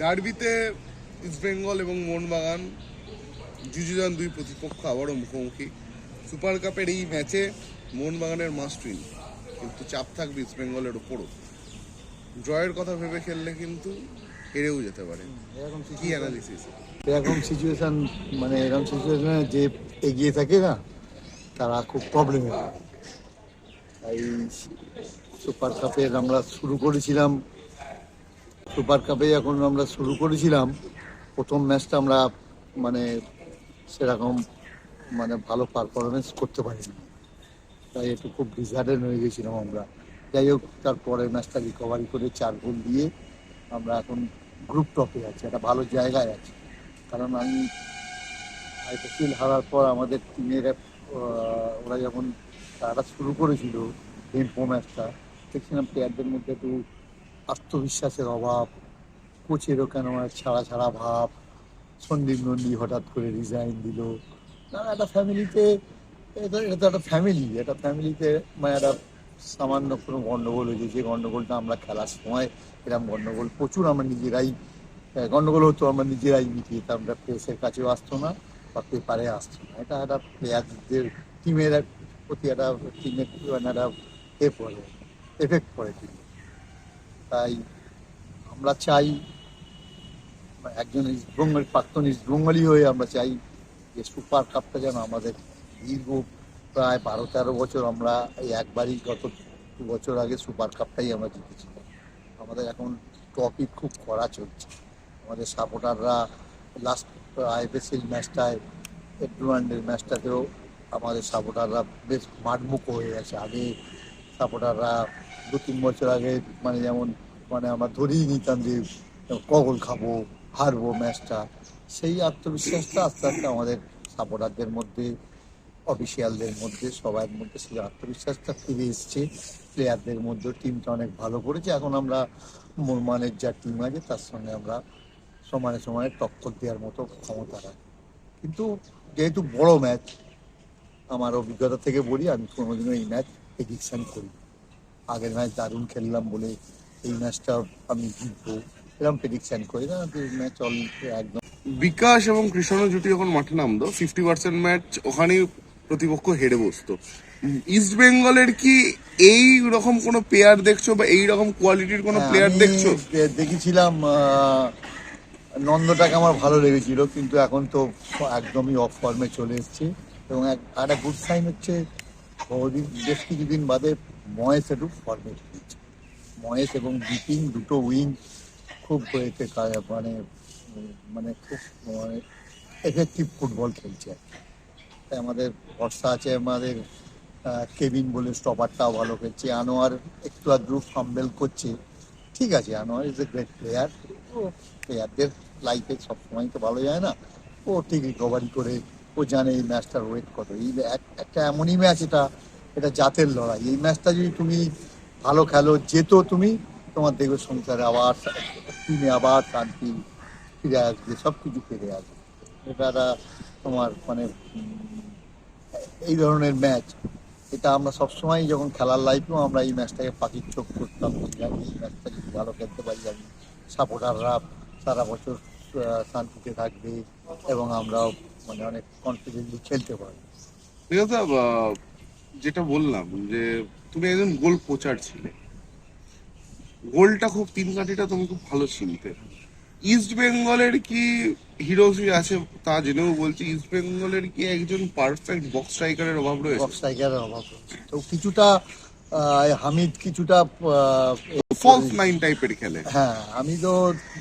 ডার্বিতে ইস্টবেঙ্গল এবং মোহনবাগান যুযুজান দুই প্রতিপক্ষ আবারও মুখোমুখি। সুপার কাপের এই ম্যাচে মোহনবাগানের মাস্ট উইন কিন্তু চাপ থাকবে ইস্টবেঙ্গলের ওপরও ড্রয়ের কথা ভেবে খেললে কিন্তু হেরেও যেতে পারে। কি অ্যানালিসিস এরকম সিচুয়েশন মানে এরকম সিচুয়েশনে যে এগিয়ে থাকে না তারা খুব প্রবলেমে। তাই সুপার কাপের আমরা শুরু করেছিলাম সুপার কাপে যখন আমরা শুরু করেছিলাম, প্রথম ম্যাচটা আমরা মানে সেরকম মানে ভালো পারফরমেন্স করতে পারিনি। তাই একটু খুব ডিসহার্টেন হয়ে গেছিলাম আমরা। যাই হোক তারপরে ম্যাচটা রিকভারি করে চার গোল দিয়ে আমরা এখন গ্রুপ টপে আছি, একটা ভালো জায়গায় আছি। কারণ আমি আইপিএল হারার পর আমাদের টিমের ওরা যখন তারা শুরু করেছিল টেম্পো ম্যাচটা দেখছিলাম প্লেয়ারদের মধ্যে একটু আত্মবিশ্বাসের অভাব, কোচেরও কেন ছাড়া ছাড়া ভাব, সন্দীপ নন্দী হঠাৎ করে রিজাইন দিল। একটা ফ্যামিলিতে এটা এটা তো একটা ফ্যামিলি একটা ফ্যামিলিতে মানে একটা সামান্য কোনো গন্ডগোল হয়েছে। যে গণ্ডগোলটা আমরা খেলার সময় এরকম গণ্ডগোল প্রচুর আমরা নিজেরাই গণ্ডগোল হতো, আমরা নিজেরাই মিটিয়ে আমরা প্রেসের কাছেও আসতো না বা পেপারে আসতো না। এটা একটা প্লেয়ারদের টিমের প্রতি একটা টিমের মানে একটা এ পড়ে এফেক্ট পড়ে টিমে তাই আমরা চাই একজন ইস্টবেঙ্গল প্রাক্তন ইস্টবেঙ্গলই হয়ে আমরা চাই যে সুপার কাপটা যেন আমাদের দীর্ঘ প্রায় বারো তেরো বছর আমরা এই একবারই গত দু বছর আগে সুপার কাপটাই আমরা জিতেছিলাম আমাদের এখন টপিক খুব কড়া চলছে। আমাদের সাপোর্টাররা লাস্ট আইপিএসএল ম্যাচটায় এডওয়ান্ডের ম্যাচটাতেও আমাদের সাপোর্টাররা বেশ মাঠমুখ হয়ে গেছে। আগে সাপোর্টাররা দু, তিন বছর আগে মানে যেমন মানে আমরা ধরেই নিতাম যে কগল খাব, হারবো ম্যাচটা, সেই আত্মবিশ্বাসটা আস্তে আস্তে আমাদের সাপোর্টারদের মধ্যে, অফিসিয়ালদের মধ্যে, সবার মধ্যে সেই আত্মবিশ্বাসটা ফিরে এসছে। প্লেয়ারদের মধ্যে টিমটা অনেক ভালো করেছে। এখন আমরা মোরমানের যা টিম আছে, তার সঙ্গে আমরা সমানে সমানে টক্কর দেওয়ার মতো ক্ষমতা রাখি। কিন্তু যেহেতু বড় ম্যাচ, আমার অভিজ্ঞতা থেকে বলি, আমি কোনোদিনও এই ম্যাচ প্রেডিকশন করি। আগের ম্যাচ দারুণ খেললাম বলে এই ম্যাচটা আমি জিতবো এরকম প্রেডিকশন করি। না ম্যাচ অল একদম। বিকাশ এবং কৃষ্ণ জুটি যখন মাঠে নামতো ফিফটি পার্সেন্ট ম্যাচ ওখানেই প্রতিপক্ষ হেরে বসতো। ইস্ট বেঙ্গলের কি এই রকম কোনো প্লেয়ার দেখছ বা এই রকম কোয়ালিটির কোনো প্লেয়ার দেখছ? দেখেছিলাম নন্দটাকে আমার ভালো লেগেছিল কিন্তু এখন তো একদমই অফ ফর্মে চলে এসছে। এবং এক একটা গুড সাইন হচ্ছে বহুদিন বেশ কিছুদিন বাদে ময়েস একটু ফর্মে ফিরছে ময়েস এবং বিপিং দুটো উইং খুব কা- মানে মানে খুব মানে এফেক্টিভ ফুটবল খেলছে। তাই আমাদের ভরসা আছে আমাদের কেবিন বলে স্টপারটাও ভালো খেলছে। আনোয়ার একটু আধটু ফাম্বেল করছে। ঠিক আছে Anwar is a great player ও। প্লেয়ারদের লাইফে সবসময় তো ভালো যায় না। ও ঠিক রিকভারি করে ও জানে এই ম্যাচটার ওয়েট কত এই একটা এমনই ম্যাচ এটা এটা জাতের লড়াই। এই ম্যাচটা যদি তুমি ভালো খেলো, যেত তুমি, তোমার দেখবে সংসারে আবার টিমে আবার শান্তি ফিরে আসবে সব কিছু ফিরে আসবে। এটা তোমার মানে এই ধরনের ম্যাচ। এটা আমরা সবসময় যখন খেলার লাইফেও আমরা এই ম্যাচটাকে পাখির চোখ করতাম এই ম্যাচটা যদি ভালো খেলতে পারি আমি সাপোর্টাররা সারা বছর শান্তিতে থাকবে এবং আমরাও মানে অনেক কনফিডেন্টলি খেলতে পারব। ঠিক যেটা বললাম যে তুমি একজন গোল কোচার ছিলে। গোলটা খুব তিন কাঠিটা তুমি খুব ভালো চিনতে। ইস্ট বেঙ্গলের কি হিরোজি আছে তা জেনেও বলছি ইস্ট বেঙ্গলের কি একজন পারফেক্ট বক্স স্ট্রাইকারের অভাব রয়েছে? বক্স স্ট্রাইকারের অভাব। তো কিছুটা হামিদ কিছুটা ফলস নাইন টাইপের খেলে। হ্যাঁ আমি তো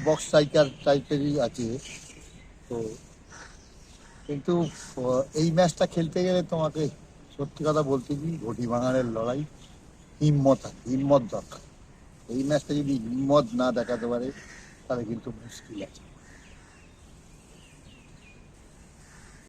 বক্স স্ট্রাইকার টাইপেরই আছি। তো কিন্তু এই ম্যাচটা খেলতে গেলে তোমাকে সত্যি কথা বলতে কি, ঘটি ভাঙারের লড়াই হিম্মত আছে হিম্মত দরকার। এই ম্যাচটা যদি হিম্মত না দেখাতে পারে, তাহলে কিন্তু মুশকিল আছে।